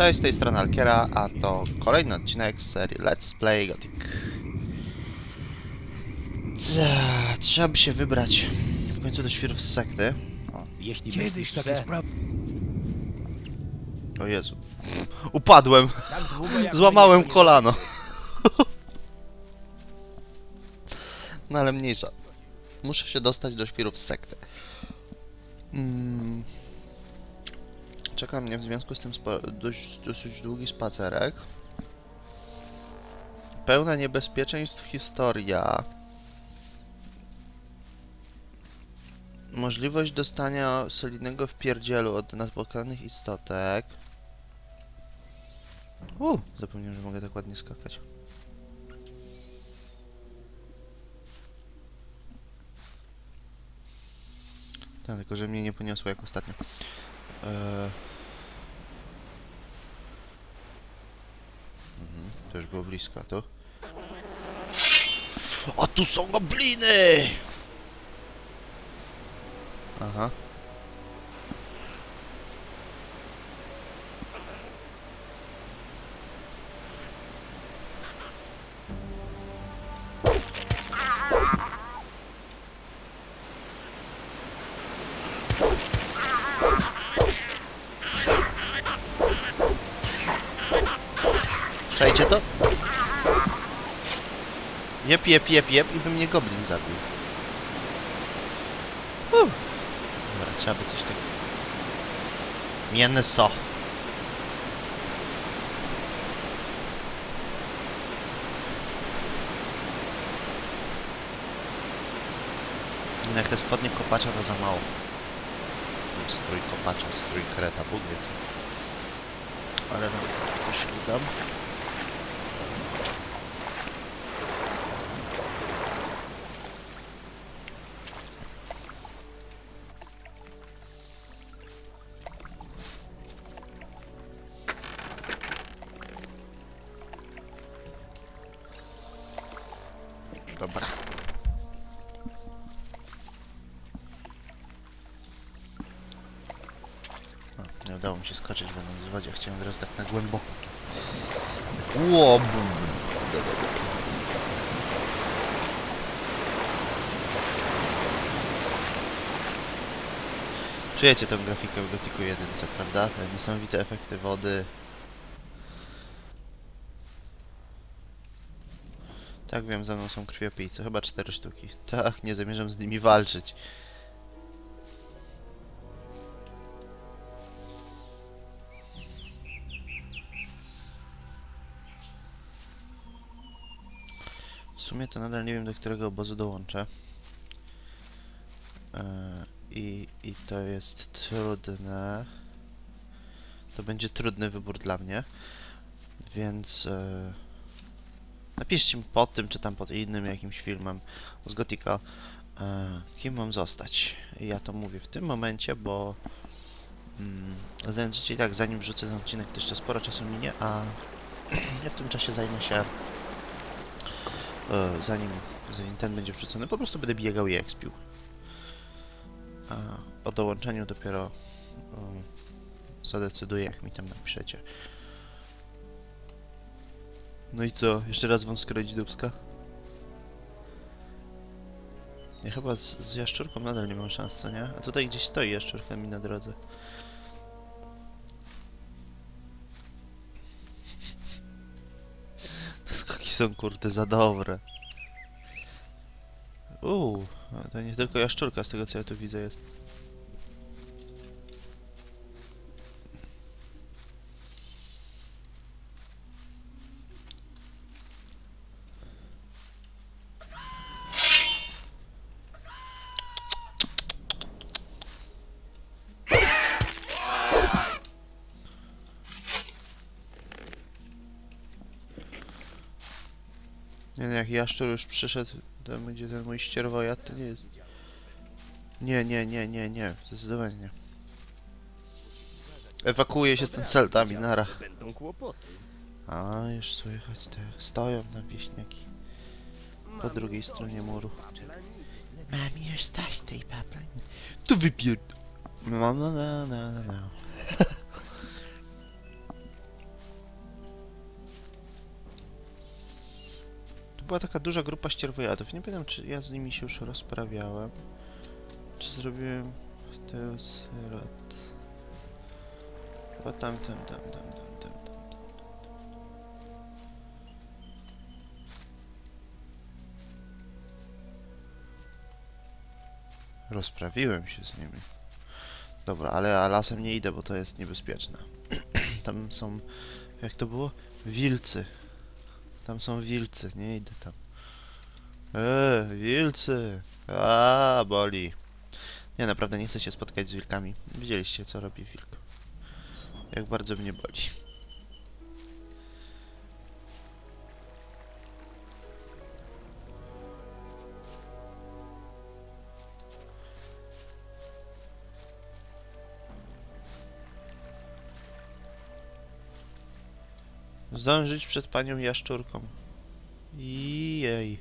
Cześć, z tej strony Alkiera, a to kolejny odcinek z serii Let's Play Gothic. Cia, Trzeba by się wybrać w końcu do świrów z sekty. Jeśli Kiedyś myślisz, takie że sprawy... O Jezu. Upadłem. tak Złamałem kolano. No ale mniejsza. Muszę się dostać do świrów z sekty. Mm. Czeka mnie w związku z tym dość, dosyć długi spacerek. Pełna niebezpieczeństw historia. Możliwość dostania solidnego wpierdzielu od naspotkanych istotek. U, zapomniałem, że mogę tak ładnie skakać. Tak, tylko że mnie nie poniosło jak ostatnio. Eee... To już było blisko, a tu? A tu są gobliny! Aha. Czajcie to? Jep, jep, jep, jep i by mnie goblin zabił. Uff. Dobra, trzeba by coś takiego. Mięso. No Jak te spodnie kopacza to za mało. Strój kopacza, strój kreta, Bóg wie co. Ale tam coś dam. Nie udało mi się skoczyć będąc w wodzie. Chciałem teraz tak na głęboko. Ło, bum, bum. Czujecie tę grafikę w Gothicu 1, prawda? Te niesamowite efekty wody. Tak wiem, za mną są krwiopijcy, chyba cztery sztuki. Tak, nie zamierzam z nimi walczyć. Sumie to nadal nie wiem, do którego obozu dołączę. Eee, i, I to jest trudne. To będzie trudny wybór dla mnie. Więc... E, napiszcie mi pod tym, czy tam pod innym jakimś filmem z Gotika, e, kim mam zostać. I ja to mówię w tym momencie, bo... Mm, życie i tak, zanim wrzucę ten odcinek, to jeszcze sporo czasu minie, a ja w tym czasie zajmę się... E, zanim, zanim ten będzie wrzucony, po prostu będę biegał i ekspił. A o dołączeniu dopiero e, zadecyduję, jak mi tam napiszecie. No i co? Jeszcze raz wam skroić dubska? Ja chyba z, z jaszczurką nadal nie mam szans, co nie? A tutaj gdzieś stoi jaszczurka mi na drodze. Są kurde za dobre. Uuu, to nie tylko jaszczurka z tego co ja tu widzę jest. Nie, nie, jak jaszczur już przyszedł, tam będzie ten mój ścierwojad, to nie jest... Nie, nie, nie, nie, nie, zdecydowanie nie. Ewakuuję się z tym celtami, nara. Będą. A, już słychać te, stoją na wieśniaki. Po drugiej stronie muru. Mam już stać tej paplani. Tu wypierd... No, no, no, no, no, no. była taka duża grupa ścierwojadów. Nie pamiętam, czy ja z nimi się już rozprawiałem. Czy zrobiłem w tył syrot. Chyba tam, tam, tam, tam, tam, tam, tam. Rozprawiłem się z nimi. Dobra, ale a lasem nie idę, bo to jest niebezpieczne. tam są, jak to było? Wilcy. Tam są wilcy, nie idę tam. Eee, wilcy! A, boli. Nie, naprawdę nie chcę się spotkać z wilkami. Widzieliście, co robi wilk. Jak bardzo mnie boli. Zdążyć przed panią jaszczurką. Jej.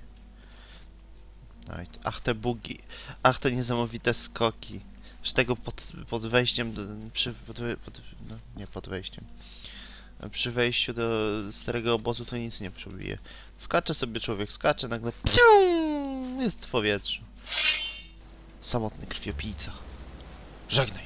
Aj, Ach te bugi. Ach te niesamowite skoki. Z tego pod, pod wejściem do, przy, pod, pod, no, nie pod wejściem. Przy wejściu do starego obozu to nic nie przebije. Skacze sobie człowiek, skacze, nagle pium, jest w powietrzu. Samotny krwiopijca. Żegnaj.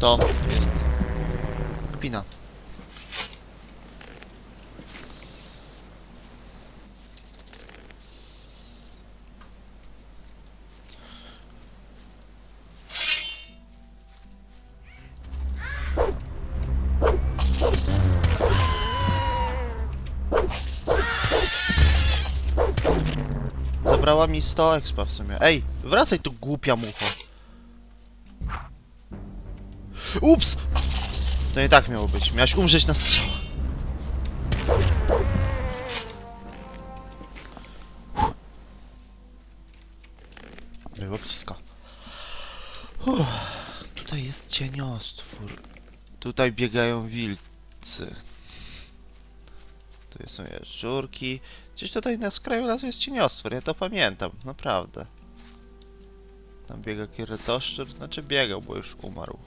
To jest kpina. Zabrała mi 100 expa w sumie. Ej, wracaj tu głupia mucho. Ups! To nie tak miało być. Miałeś umrzeć na strzał. Było blisko. Uff, tutaj jest cieniostwór. Tutaj biegają wilcy. Tu są jaszczurki. Gdzieś tutaj na skraju lasu jest cieniostwór, ja to pamiętam, naprawdę. Tam biega kieretoszczur, znaczy biegał, bo już umarł.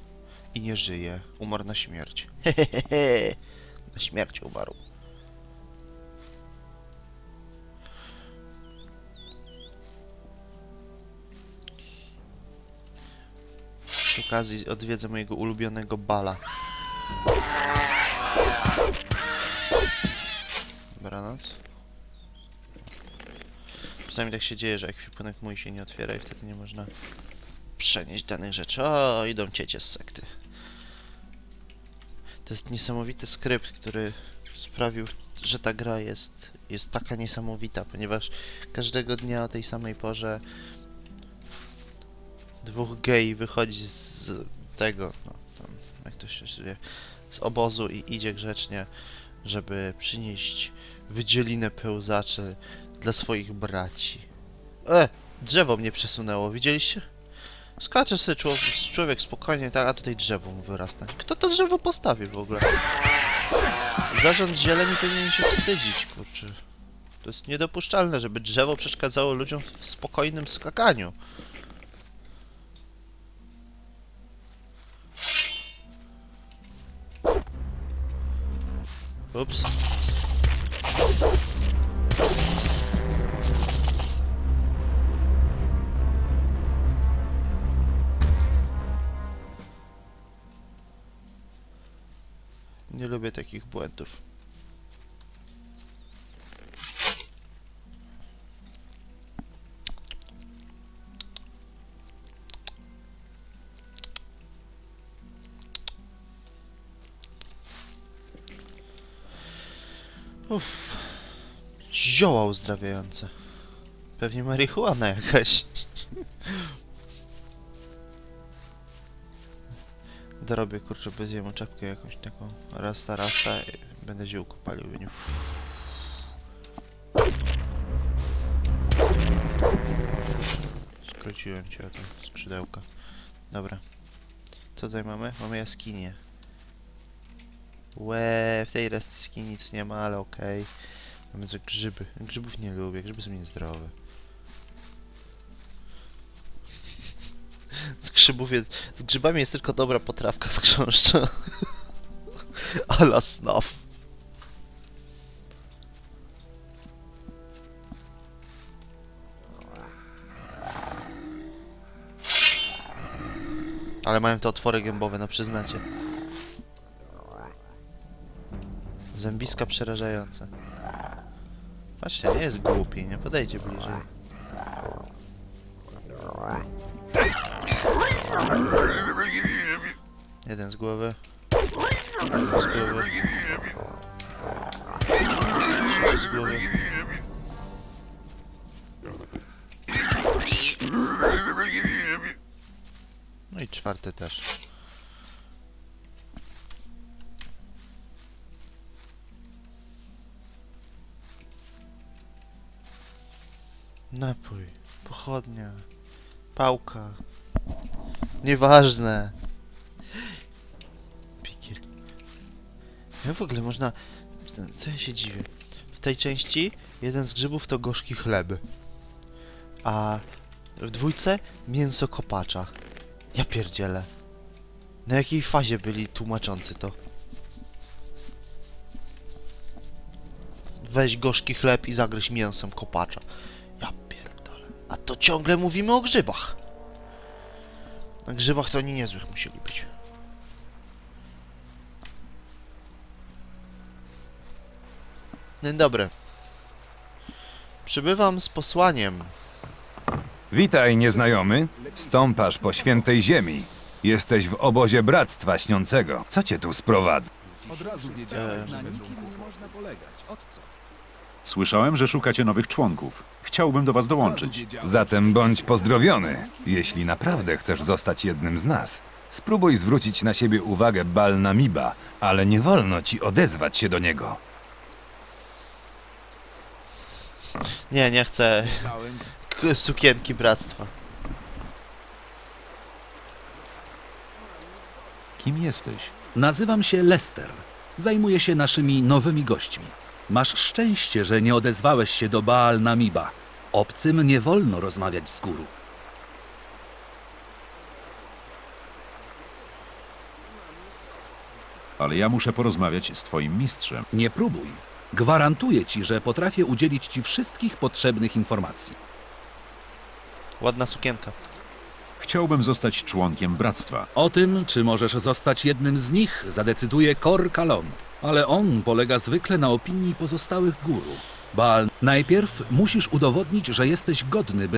I nie żyje. Umarł na śmierć. Hehehe. Na śmierć umarł. Z okazji odwiedzę mojego ulubionego bala. Dobranoc. Czasami tak się dzieje, że ekwipunek mój się nie otwiera i wtedy nie można przenieść danych rzeczy. O, idą ciecie z sekty. To jest niesamowity skrypt, który sprawił, że ta gra jest, jest taka niesamowita, ponieważ każdego dnia o tej samej porze dwóch gej wychodzi z tego, no, tam, jak to się zwie, z obozu i idzie grzecznie, żeby przynieść wydzielinę pełzaczy dla swoich braci. E, drzewo mnie przesunęło, widzieliście? Skacze sobie człowiek, człowiek spokojnie, tak, a tutaj drzewo mu wyrasta. Kto to drzewo postawił w ogóle? Zarząd zieleni powinien się wstydzić, kurczę. To jest niedopuszczalne, żeby drzewo przeszkadzało ludziom w spokojnym skakaniu. Ups. Błędów. Uff. Zioła uzdrawiające. Pewnie marihuana jakaś. Dorobię kurczę bez jemu czapkę jakąś taką rasta rasta i będę ziółko palił w nim. Skróciłem cię o te skrzydełka. Dobra. Co tutaj mamy? Mamy jaskinię. Łe, w tej jaskini nic nie ma, ale okej. Mamy że grzyby. Grzybów nie lubię, grzyby są niezdrowe. Grzybów jest... Z grzybami jest tylko dobra potrawka z chrząszcza. Ala snaf. Ale mają te otwory gębowe, no przyznacie. Zębiska przerażające. Patrzcie, nie jest głupi, nie podejdzie bliżej. Jeden z głowy. Z głowy. Z głowy. No i czwarty też. Napój, pochodnia, pałka. Nieważne. Pikiel. Jak w ogóle można... Co ja się dziwię? W tej części jeden z grzybów to gorzki chleb. A w dwójce mięso kopacza. Ja pierdzielę. Na jakiej fazie byli tłumaczący to? Weź gorzki chleb i zagryź mięsem kopacza. Ja pierdolę. A to ciągle mówimy o grzybach. Na grzybach to oni niezłych musieli być. Dzień dobry. Przybywam z posłaniem. Witaj, nieznajomy. Stąpasz po świętej ziemi. Jesteś w obozie Bractwa Śniącego. Co cię tu sprowadza? Od razu wiedziałem, że na nikim nie można polegać. Od co? Słyszałem, że szukacie nowych członków. Chciałbym do was dołączyć. Zatem bądź pozdrowiony. Jeśli naprawdę chcesz zostać jednym z nas, spróbuj zwrócić na siebie uwagę Bal Namiba, ale nie wolno ci odezwać się do niego. Nie, nie chcę k- sukienki bractwa. Kim jesteś? Nazywam się Lester. Zajmuję się naszymi nowymi gośćmi. Masz szczęście, że nie odezwałeś się do Baal Namiba. Obcym nie wolno rozmawiać z guru. Ale ja muszę porozmawiać z twoim mistrzem. Nie próbuj. Gwarantuję ci, że potrafię udzielić ci wszystkich potrzebnych informacji. Ładna sukienka. Chciałbym zostać członkiem bractwa. O tym, czy możesz zostać jednym z nich, zadecyduje Kor Kalon. Ale on polega zwykle na opinii pozostałych guru. Baal, najpierw musisz udowodnić, że jesteś godny, by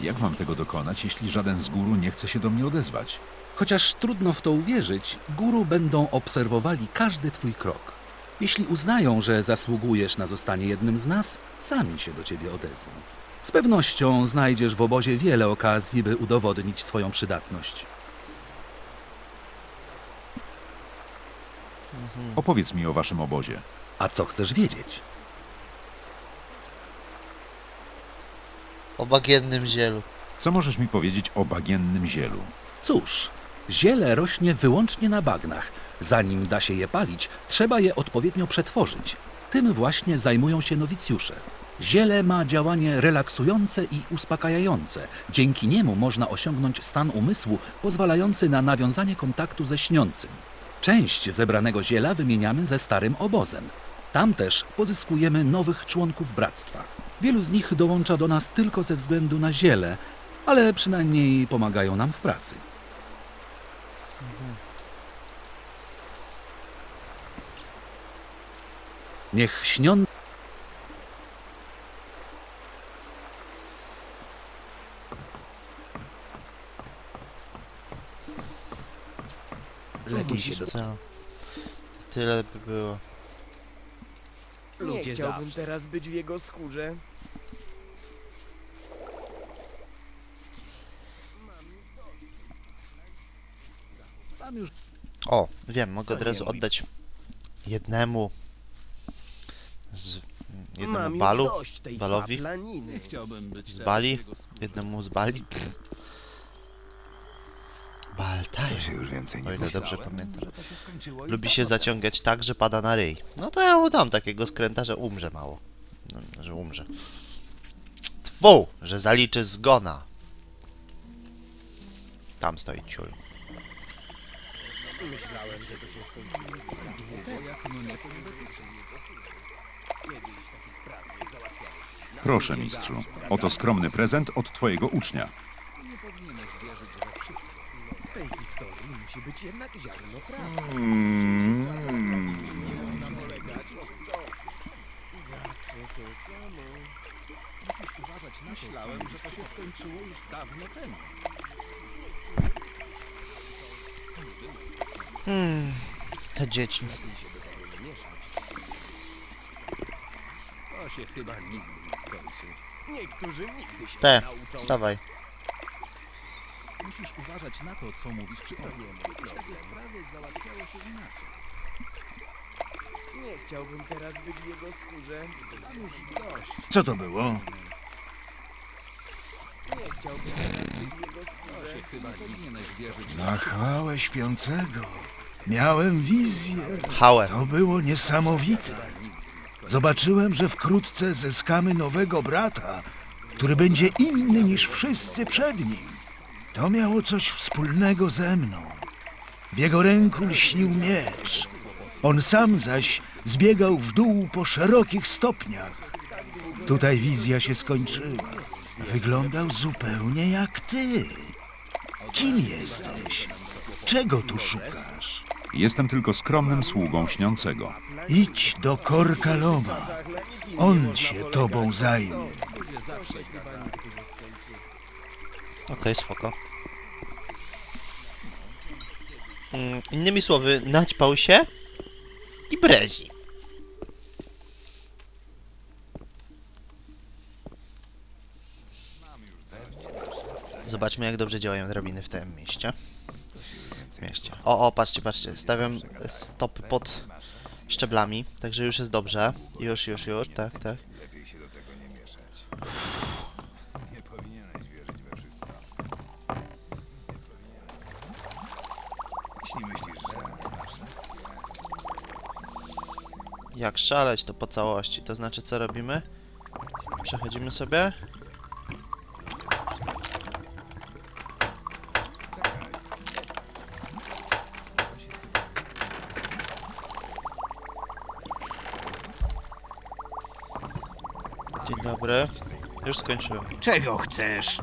Jak mam tego dokonać, jeśli żaden z guru nie chce się do mnie odezwać? Chociaż trudno w to uwierzyć, guru będą obserwowali każdy twój krok. Jeśli uznają, że zasługujesz na zostanie jednym z nas, sami się do ciebie odezwą. Z pewnością znajdziesz w obozie wiele okazji, by udowodnić swoją przydatność. Opowiedz mi o waszym obozie. A co chcesz wiedzieć? O bagiennym zielu. Co możesz mi powiedzieć o bagiennym zielu? Cóż, ziele rośnie wyłącznie na bagnach. Zanim da się je palić, trzeba je odpowiednio przetworzyć. Tym właśnie zajmują się nowicjusze. Ziele ma działanie relaksujące i uspokajające. Dzięki niemu można osiągnąć stan umysłu pozwalający na nawiązanie kontaktu ze śniącym. Część zebranego ziela wymieniamy ze starym obozem. Tam też pozyskujemy nowych członków bractwa. Wielu z nich dołącza do nas tylko ze względu na ziele, ale przynajmniej pomagają nam w pracy. Niech śnią... Lepiej się do... Co? Tyle by było. Nie Ludzie chciałbym zawsze. teraz być w jego skórze. Tam już O, wiem, mogę od razu oddać jednemu z jednemu Mam balu, już dość tej balowi. paplaniny. nie chciałbym być Z teraz Bali? w jego skórze. jednemu z Bali. Baltaj. To się już więcej nie O ile dobrze myślałem, pamiętam. że to się skończyło już Lubi się dawno zaciągać tak, że pada na ryj. No to ja mu dam takiego skręta, że umrze mało. No, że umrze. Tfu, że zaliczy zgona. Tam stoi ciul. Myślałem, że to się skończyło. Proszę, mistrzu. Oto skromny prezent od twojego ucznia. W tej historii musi być jednak ziarno prawdy. Nie można polegać, od co? Zawsze to samo. Musisz uważać na to, Myślałem, że to się skończyło już dawno temu. Hmm, te dzieci. To się chyba nigdy nie skończy. Niektórzy nigdy się Te, nie nauczą. wstawaj. Uważać na to, co mówisz przy. Kiedyś takie sprawy załatwiało się inaczej. Nie chciałbym teraz być w jego skórze. Mam już dość. Co to było? Nie chciałbym teraz być w jego To skórze. się chyba nie powinieneś wierzyć. Na chwałę śpiącego. Miałem wizję. Hałę. To było niesamowite. Zobaczyłem, że wkrótce zyskamy nowego brata, który będzie inny niż wszyscy przed nim. To miało coś wspólnego ze mną. W jego ręku lśnił miecz. On sam zaś zbiegał w dół po szerokich stopniach. Tutaj wizja się skończyła. Wyglądał zupełnie jak ty. Kim jesteś? Czego tu szukasz? Jestem tylko skromnym sługą śniącego. Idź do Korkaloma. On się tobą zajmie. Okej, spoko. Mm, innymi słowy, naćpał się i brezi. Zobaczmy, jak dobrze działają drabiny w tym mieście. mieście. O, o, patrzcie, patrzcie. Stawiam stopy pod szczeblami, także już jest dobrze. Już, już, już, tak, tak. Lepiej się do tego nie mieszać. Nie powinieneś wierzyć we wszystko. Jeśli myślisz, że masz rację, Jak szaleć to po całości, to znaczy co robimy? Przechodzimy sobie. Dzień dobry. Już skończyłem. Czego chcesz?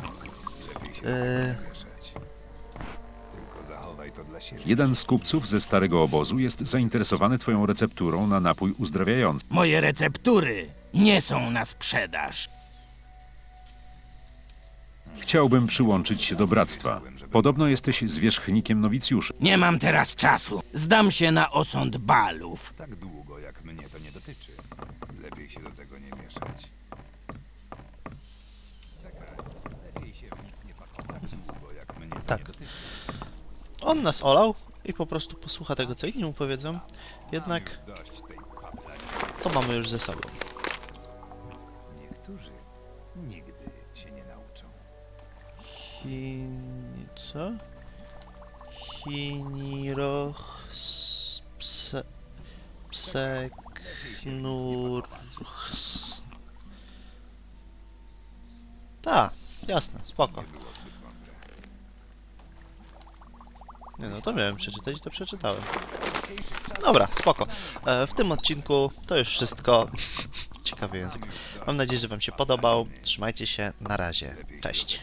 Yy, Jeden z kupców ze starego obozu jest zainteresowany twoją recepturą na napój uzdrawiający. Moje receptury nie są na sprzedaż. Chciałbym przyłączyć się do bractwa. Podobno jesteś zwierzchnikiem nowicjuszy. Nie mam teraz czasu. Zdam się na osąd balów. Tak długo, jak mnie to nie dotyczy. Lepiej się do tego nie mieszać. Czekaj, lepiej się w nic nie pakować. Długo, jak mnie to Tak. nie dotyczy. On nas olał i po prostu posłucha tego, co inni mu powiedzą. Jednak to mamy już ze sobą. Niektórzy nigdy się nie nauczą. Hi... co? Hiniroch... s- Pse... Pseknur... Ta, jasne, spoko. Nie no, to miałem przeczytać i to przeczytałem. Dobra, spoko. E, w tym odcinku to już wszystko. Ciekawy język. Mam nadzieję, że wam się podobał. Trzymajcie się, na razie. Cześć.